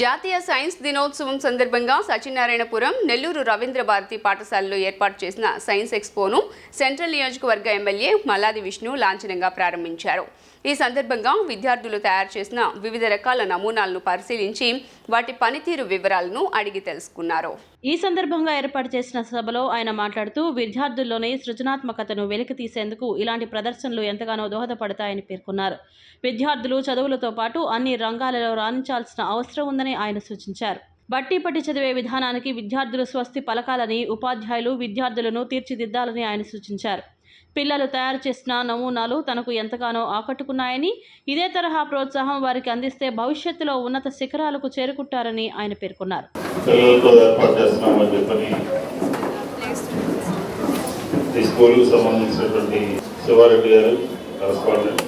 జాతీయ సైన్స్ దినోత్సవం సందర్భంగా సత్యనారాయణపురం నెల్లూరు రవీంద్ర భారతి పాఠశాలలో ఏర్పాటు చేసిన సైన్స్ ఎక్స్పోను సెంట్రల్ నియోజకవర్గ ఎమ్మెల్యే మల్లాది విష్ణు లాంఛనంగా ప్రారంభించారు. ఈ సందర్భంగా విద్యార్థులు తయారు చేసిన వివిధ రకాల నమూనాలను పరిశీలించి వాటి పనితీరు వివరాలను అడిగి తెలుసుకున్నారు. ఈ సందర్భంగా ఏర్పాటు చేసిన సభలో ఆయన మాట్లాడుతూ విద్యార్థుల్లోని సృజనాత్మకతను వెలికి తీసేందుకు ఇలాంటి ప్రదర్శనలు ఎంతగానో దోహదపడతాయని పేర్కొన్నారు. విద్యార్థులు చదువులతో పాటు అన్ని రంగాలలో రాణించాల్సిన అవసరం ఉందని ఆయన సూచించారు. బట్టి పట్టి చదివే విధానానికి విద్యార్థులు స్వస్తి పలకాలని ఉపాధ్యాయులు విద్యార్థులను తీర్చిదిద్దాలని ఆయన సూచించారు. పిల్లలు తయారు చేసిన నమూనాలు తనకు ఎంతగానో ఆకట్టుకున్నాయని ఇదే తరహా ప్రోత్సాహం వారికి అందిస్తే భవిష్యత్తులో ఉన్నత శిఖరాలకు చేరుకుంటారని ఆయన పేర్కొన్నారు. శివారెడ్డి గారు కరస్పాండెంట్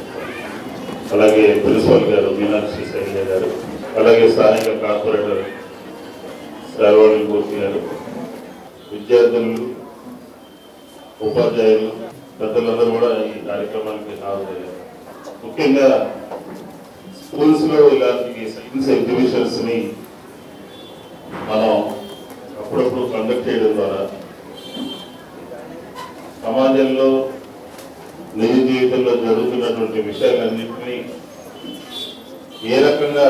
అలాగే ప్రిన్సిపల్ గారు మీనాక్షి శైలజ గారు అలాగే స్థానిక కార్పొరేటర్ శ్రావణి మూర్తి గారు విద్యార్థులు ఉపాధ్యాయులు పెద్దలందరూ కూడా ఈ కార్యక్రమానికి హాజరయ్యారు. ముఖ్యంగా స్కూల్స్లో ఇలాంటి సైన్స్ ఎగ్జిబిషన్స్ని మనం అప్పుడప్పుడు కండక్ట్ చేయడం ద్వారా సమాజంలో నిజ జీవితంలో జరుగుతున్నటువంటి విషయాలన్నింటినీ ఏ రకంగా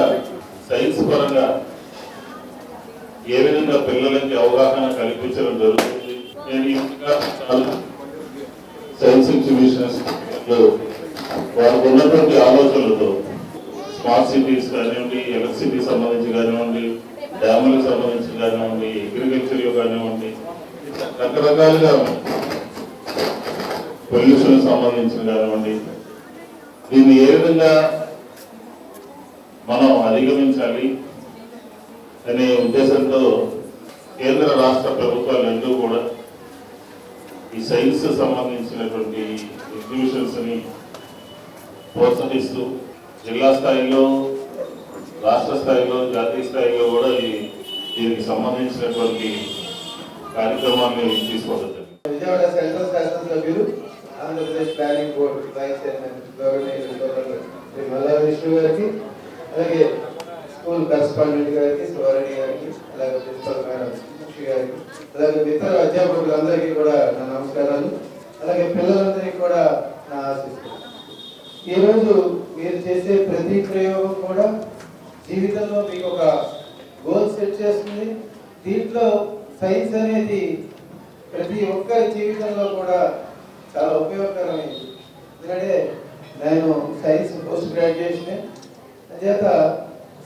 సైన్స్ పరంగా ఏ విధంగా పిల్లలకి అవగాహన కల్పించడం జరుగుతుంది నేను ఈ సైన్స్ ఎగ్జిబిషన్స్ వారికి ఉన్నటువంటి ఆలోచనలతో స్మార్ట్ సిటీస్ కానివ్వండి ఎలక్ట్రిసిటీ సంబంధించి కానివ్వండి డ్యాములకు సంబంధించి కానివ్వండి అగ్రికల్చర్లో కానివ్వండి రకరకాలుగా పొల్యూషన్ సంబంధించిన కానివ్వండి దీన్ని ఏ విధంగా మనం అధిగమించాలి అనే ఉద్దేశంతో కేంద్ర రాష్ట్ర ప్రభుత్వాలు రెండూ కూడా ఈ సైన్స్ సంబంధించినటువంటి ఎగ్జిబిషన్స్ని ప్రోత్సహిస్తూ జిల్లా స్థాయిలో రాష్ట్ర స్థాయిలో జాతీయ స్థాయిలో కూడా ఈ దీనికి సంబంధించినటువంటి కార్యక్రమాన్ని తీసుకోవడం జరిగింది. విజయవాడ సెంట్రల్ శాసనసభ్యులు Andhra Pradesh planning board vice chairman Malla Vishnu గారికి అలాగే స్కూల్ కరస్పాండెంట్ గారికి శివారెడ్డి గారికి అలాగే ప్రిన్సిపల్ మేడం గారికి అలాగే ఇతర అధ్యాపకులందరికీ కూడా నమస్కారాలు. అలాగే పిల్లలందరికీ కూడా నా ఆశిస్తున్నాను ఈరోజు మీరు చేసే ప్రతి ప్రయోగం కూడా జీవితంలో మీకు ఒక గోల్ సెట్ చేస్తుంది. దీంట్లో సైన్స్ అనేది ప్రతి ఒక్కరి జీవితంలో కూడా చాలా ఉపయోగకరమైంది ఎందుకంటే నేను సైన్స్ పోస్ట్ గ్రాడ్యుయేషన్ అంచేత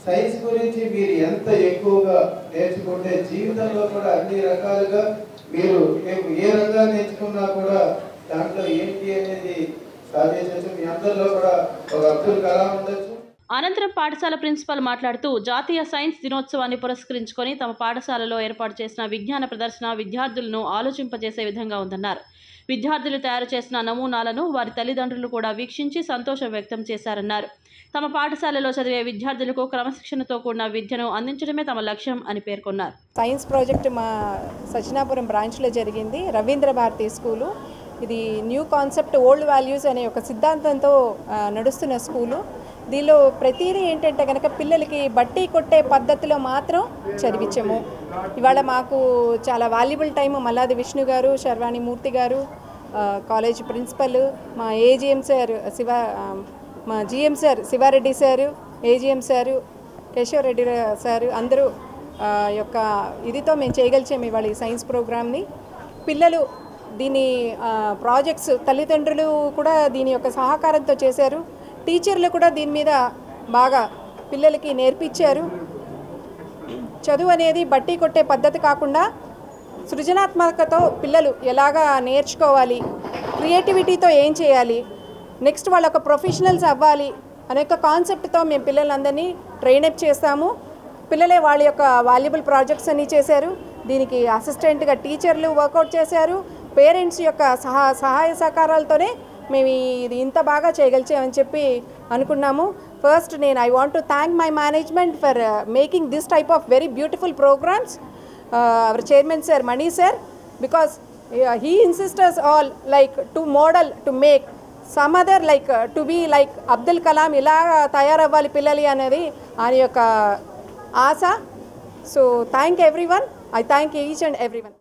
సైన్స్ గురించి మీరు ఎంత ఎక్కువగా నేర్చుకుంటే జీవితంలో కూడా అన్ని రకాలుగా మీరు రేపు ఏ రంగాన్ని నేర్చుకున్నా కూడా దాంట్లో ఏంటి అనేది సాధించవచ్చు. మీ అందరిలో కూడా ఒక అబ్దుల్ కలాం ఉండొచ్చు. అనంతరం పాఠశాల ప్రిన్సిపల్ మాట్లాడుతూ జాతీయ సైన్స్ దినోత్సవాన్ని పురస్కరించుకొని తమ పాఠశాలలో ఏర్పాటు చేసిన విజ్ఞాన ప్రదర్శన విద్యార్థులను ఆలోచింపజేసే విధంగా ఉందన్నారు. విద్యార్థులు తయారు చేసిన నమూనాలను వారి తల్లిదండ్రులు కూడా వీక్షించి సంతోషం వ్యక్తం చేశారన్నారు. తమ పాఠశాలలో చదివే విద్యార్థులకు క్రమశిక్షణతో కూడిన విద్యను అందించడమే తమ లక్ష్యం అని పేర్కొన్నారు. సైన్స్ ప్రాజెక్ట్ మా సచినాపురం బ్రాంచ్లో జరిగింది రవీంద్ర భారతి స్కూలు. ఇది న్యూ కాన్సెప్ట్ ఓల్డ్ వాల్యూస్ అనే ఒక సిద్ధాంతంతో నడుస్తున్న స్కూలు. దీనిలో ప్రతిదీ ఏంటంటే కనుక పిల్లలకి బట్టి కొట్టే పద్ధతిలో మాత్రం చదివించము. ఇవాళ మాకు చాలా వాల్యుబుల్ టైం మల్లాది విష్ణు గారు శర్వాణి మూర్తి గారు కాలేజ్ ప్రిన్సిపల్ మా ఏజిఎం సార్ శివ మా GM sir Shiva Reddy sir AGM sir Keshava Reddy sir అందరూ యొక్క ఇదితో మేము చేయగలిచాము ఇవాళ ఈ సైన్స్ ప్రోగ్రామ్ని. పిల్లలు దీని ప్రాజెక్ట్స్ తల్లిదండ్రులు కూడా దీని యొక్క సహకారంతో చేశారు. టీచర్లు కూడా దీని మీద బాగా పిల్లలకి నేర్పించారు. చదువు అనేది బట్టి కొట్టే పద్ధతి కాకుండా సృజనాత్మకతో పిల్లలు ఎలాగా నేర్చుకోవాలి క్రియేటివిటీతో ఏం చేయాలి నెక్స్ట్ వాళ్ళ ఒక ప్రొఫెషనల్స్ అవ్వాలి అనే ఒక కాన్సెప్ట్తో మేము పిల్లలందరినీ ట్రైన్అప్ చేస్తాము పిల్లలే వాళ్ళ యొక్క వాల్యుబుల్ ప్రాజెక్ట్స్ అన్నీ చేశారు. దీనికి అసిస్టెంట్గా టీచర్లు వర్కౌట్ చేశారు. పేరెంట్స్ యొక్క సహా సహాయ సహకారాలతోనే మేము ఇది ఇంత బాగా చేయగలిచామని చెప్పి అనుకున్నాము. ఫస్ట్ నేను I want to thank my management for making this type of very beautiful programs our chairman sir Mani sir because he insisters all like to model to make some other like to be like Abdul Kalam ఇలా తయారవ్వాలి పిల్లలు అనేది ఆయన యొక్క ఆశ. So thank every one I thank each and every one